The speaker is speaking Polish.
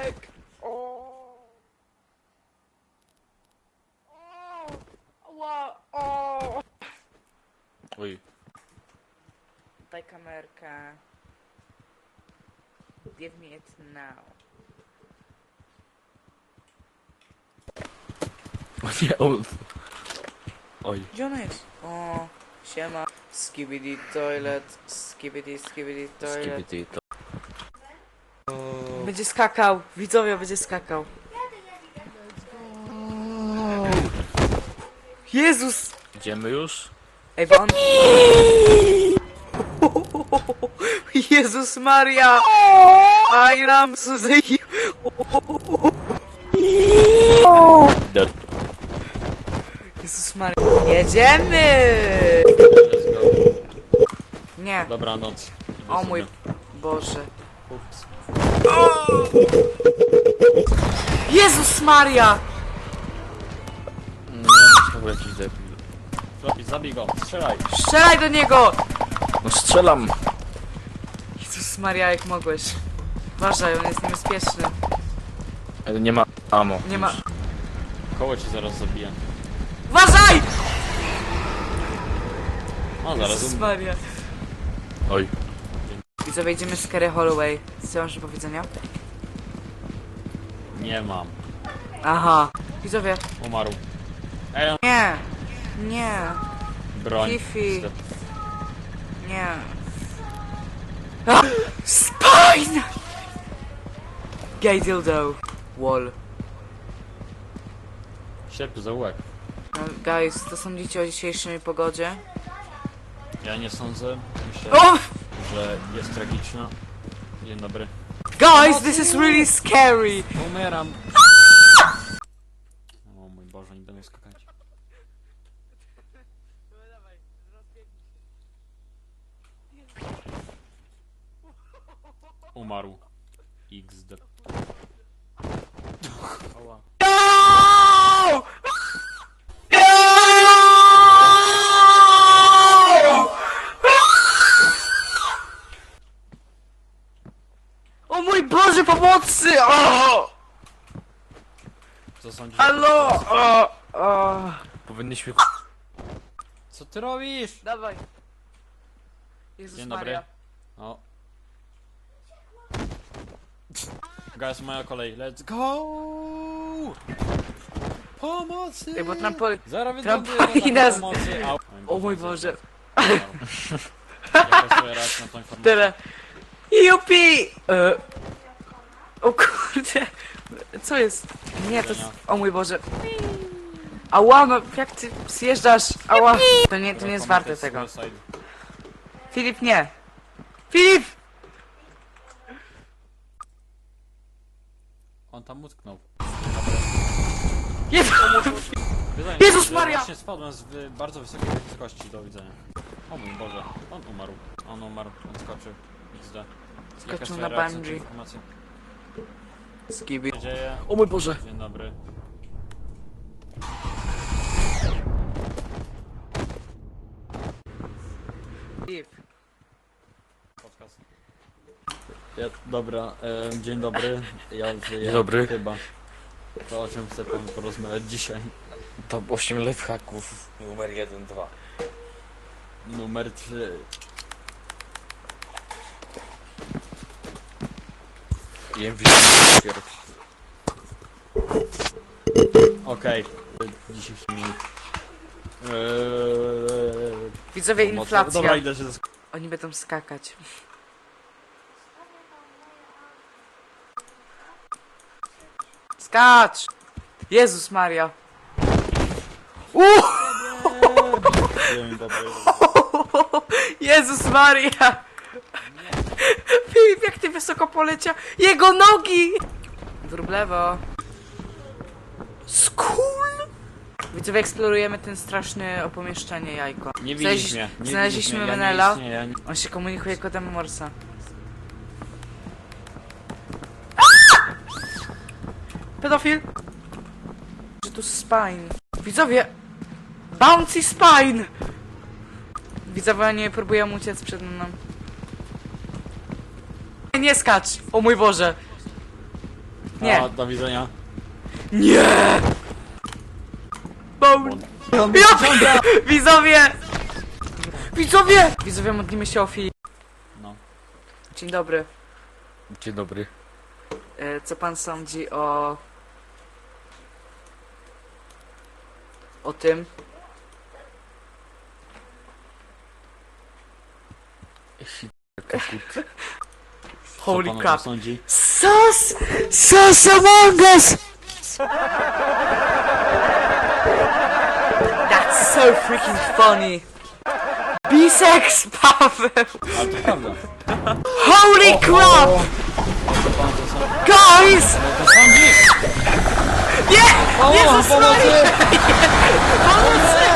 Marek! O! O! Ła! O! Oj, Daj kamerkę. Give me it now. o nie, o... Oj, Gdzie ona jest? O, siema. Skibidi toilet, skibidi, skibidi toilet. skibidi to... Będzie skakał, widzowie będzie skakał. Jezus! Idziemy już? Ej, bo on... Jezus Maria! Suzy. Do... Jezus Maria. Jedziemy! Nie, Dobranoc. O mój. Boże. Ups. Jezus Maria! No, znowu jakiś debil. Floppy, zabij go, strzelaj. Strzelaj do niego! No strzelam! Jezus Maria, jak mogłeś. Uważaj, on jest niebezpieczny. Ale nie ma amo. Nie ma... Koło ci zaraz zabije. Uważaj! O, zaraz Jezus um... Maria. Oj. Widzowie, idziemy z Kerry Holloway. Co masz do powiedzenia? Nie mam. Aha. Widzowie. Umarł. Ej, Nie. Nie. broń. Fifi. Nie. Ah! Spine! Gay dildo. Wall. Ślepy zaułek. No, guys, co sądzicie o dzisiejszej pogodzie? Ja nie sądzę. Myślę, Oh! Że jest tragiczna. Dzień dobry. Guys, this is really scary! Umieram. O mój Boże, nie będę skakać. Umarł. XD. Ała. O! Co sądzisz? Halo! O! O! Powinniśmy... Co ty robisz? Dawaj. Jezus Dzień dobry. Maria. O. Guys, moja kolej. Let's go! Pomocy! Ej, bo trampol... Zaraz trampolina z- na pomocy. Au. O mój Boże. Na tą informację? Tyle. Jupi! E... O kurde. Co jest? Nie, to jest... O mój Boże. Ała, no jak ty zjeżdżasz? Ała. To nie, to nie jest warte tego. Filip, nie. Filip! On tam utknął. Jezu! Wydaje Jezus mi się, że Maria! Właśnie spadłem z wy- bardzo wysokiej wysokości. Do widzenia. O mój Boże. On umarł. On umarł. On skoczył. XD. Jaka Skoczył twoja na reakcja bungee. na tę informację? Skibi. Dzieje? O mój Boże! Dzień dobry. Podcast. Ja, dobra, e, dzień dobry. Ja żyję. Dzień dobry. Chyba. To o czym chcę pan porozmawiać dzisiaj? Top 8 lifehacków. Numer 1, 2. Numer 3. Jem widziałem pierwszy. Okej. Dzisiejszy minut. Eee, Widzowie, inflacja. Dobra, idę się zask- Oni będą skakać. Skacz! Jezus Maria. Uuu! Jezus Maria! Filip, jak ty wysoko poleciał! Jego nogi! Wróblewo. Skul! Widzowie, eksplorujemy ten straszny opomieszczenie jajko. Nie widzisz mnie. Nie Znaleźliśmy widzisz mnie, Menela. Ja nie istnieję, ja nie... On się komunikuje kodem Morsa. Pedofil! Że tu spine. Widzowie! Bouncy spine! Widzowie nie próbują uciec przed mną. Nie skacz! O mój Boże! Nie. A, do widzenia. Nie! Bone. Ja, widzowie! Widzowie! Widzowie, modlimy się o Filip. No. Dzień dobry. Dzień dobry. E, Co pan sądzi o... O tym? Holy Co pan o tym crap. sądzi? Sus! Sus Among Us! That's so freaking funny! Bisex, Paweł! Ale to prawda. Holy crap! Co pan o sądzi? Guys! To sądzi! Nie! O, Jezus pomocy! Maria!